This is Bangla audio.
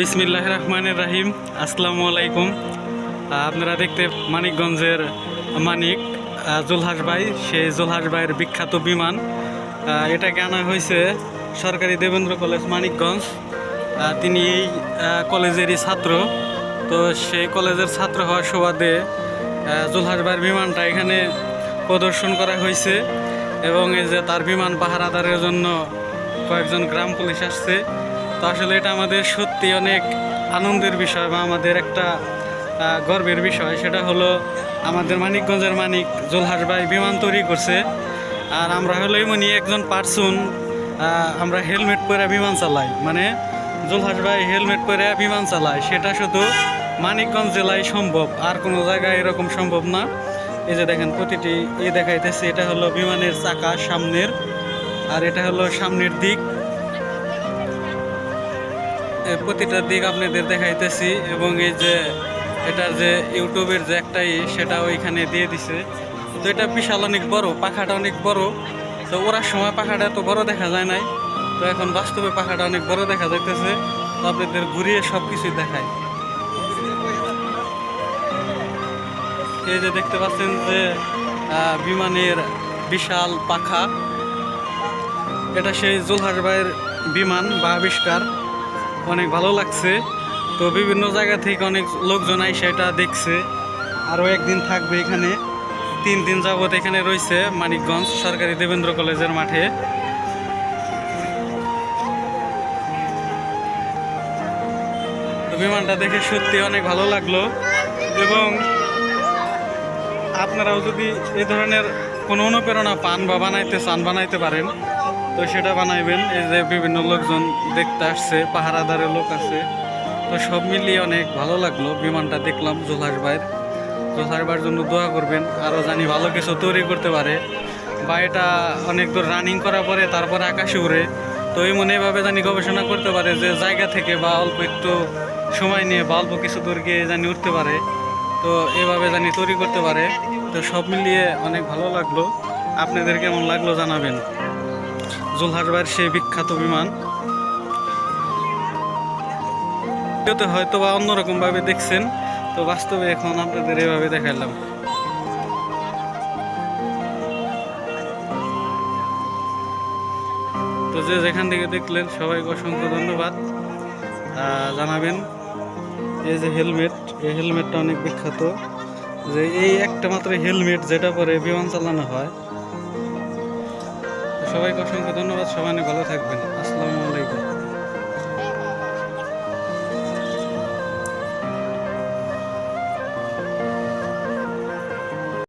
বিসমিল্লাহ রহমানের রাহিম। আসসালামু আলাইকুম। আপনারা দেখতে মানিকগঞ্জের মানিক জুলহাস ভাই। সেই জুলহাস ভাইয়ের বিখ্যাত বিমান। এটাকে আনা হয়েছে সরকারি দেবেন্দ্র কলেজ মানিকগঞ্জ। তিনি এই কলেজেরই ছাত্র। তো সেই কলেজের ছাত্র হওয়ার সুবাদে জুলহাস ভাইয়ের বিমানটা এখানে প্রদর্শন করা হয়েছে। এবং এই যে তার বিমান পাহারাদারের জন্য কয়েকজন গ্রাম পুলিশ আসছে। তো আসলে এটা আমাদের সত্যি অনেক আনন্দের বিষয় বা আমাদের একটা গর্বের বিষয়। সেটা হলো আমাদের মানিকগঞ্জের মানিক জোলহাস ভাই বিমান তৈরি করছে। আর আমরা হলো এমনই একজন পার্সন আমরা হেলমেট পরে বিমান চালাই। মানে জোলহাস ভাই হেলমেট পরে বিমান চালায়। সেটা শুধু মানিকগঞ্জ জেলায় সম্ভব, আর কোনো জায়গায় এরকম সম্ভব না। এই যে দেখেন প্রতিটি এই দেখাইতেছে, এটা হলো বিমানের চাকা সামনের, আর এটা হলো সামনের দিক। প্রতিটা দিক আপনাদের দেখাইতেছি এবং এই যে এটার যে ইউটিউবের যে একটাই সেটা ওইখানে দিয়ে দিছে। তো এটা বিশাল অনেক বড়, পাখাটা অনেক বড়। তো ওরার সময় পাখাটা এত বড় দেখা যায় নাই। তো এখন বাস্তবে পাখাটা অনেক বড় দেখা যাইতেছে। তো আপনাদের ঘুরিয়ে সব কিছুই দেখায় এই যে দেখতে পাচ্ছেন যে বিমানের বিশাল পাখা। এটা সেই জুলহাস ভাইয়ের বিমান বা আবিষ্কার। অনেক ভালো লাগছে। তো বিভিন্ন জায়গা থেকে অনেক লোকজন আইসে এটা দেখছে। আরও একদিন থাকবে এখানে। তিন দিন যাবত এখানে রয়েছে মানিকগঞ্জ সরকারি দেবেন্দ্র কলেজের মাঠে। বিমানটা দেখে সত্যি অনেক ভালো লাগল। এবং আপনারাও যদি এ ধরনের কোনো অনুপ্রেরণা পান বা বানাইতে চান, বানাইতে পারেন তো সেটা বানাইবেন, এই যে বিভিন্ন লোকজন দেখতে আসছে, পাহারাদারের লোক আছে। তো সব মিলিয়ে অনেক ভালো লাগল, বিমানটা দেখলাম জোলহাস ভাইয়ের। জোলহাস ভাইয়ের জন্য দোয়া করবেন আরও জানি ভালো কিছু তৈরি করতে পারে। বা এটা অনেক দূর রানিং করার পরে তারপরে আকাশে উড়ে। তো এই মনে এভাবে জানি গবেষণা করতে পারে যে জায়গা থেকে বা অল্প একটু সময় নিয়ে বা অল্প কিছু দূর গিয়ে জানি উঠতে পারে। তো এভাবে জানি তৈরি করতে পারে। তো সব মিলিয়ে অনেক ভালো লাগল। আপনাদের কেমন লাগল জানাবেন। জুলহাস সেই বিখ্যাত বিমান। হয়তো বা অন্যরকম ভাবে দেখছেন, তো বাস্তবে এখন আপনাদের এভাবে দেখালাম তো যে যেখান থেকে দেখলেন, সবাইকে অসংখ্য ধন্যবাদ জানাবেন। এই যে হেলমেট, এই হেলমেটটা অনেক বিখ্যাত। যে এই একটা মাত্র হেলমেট যেটা পরে বিমান চালানো হয় সবাইকে অসংখ্য ধন্যবাদ। সবাই ভালো থাকবেন। আসসালামু আলাইকুম।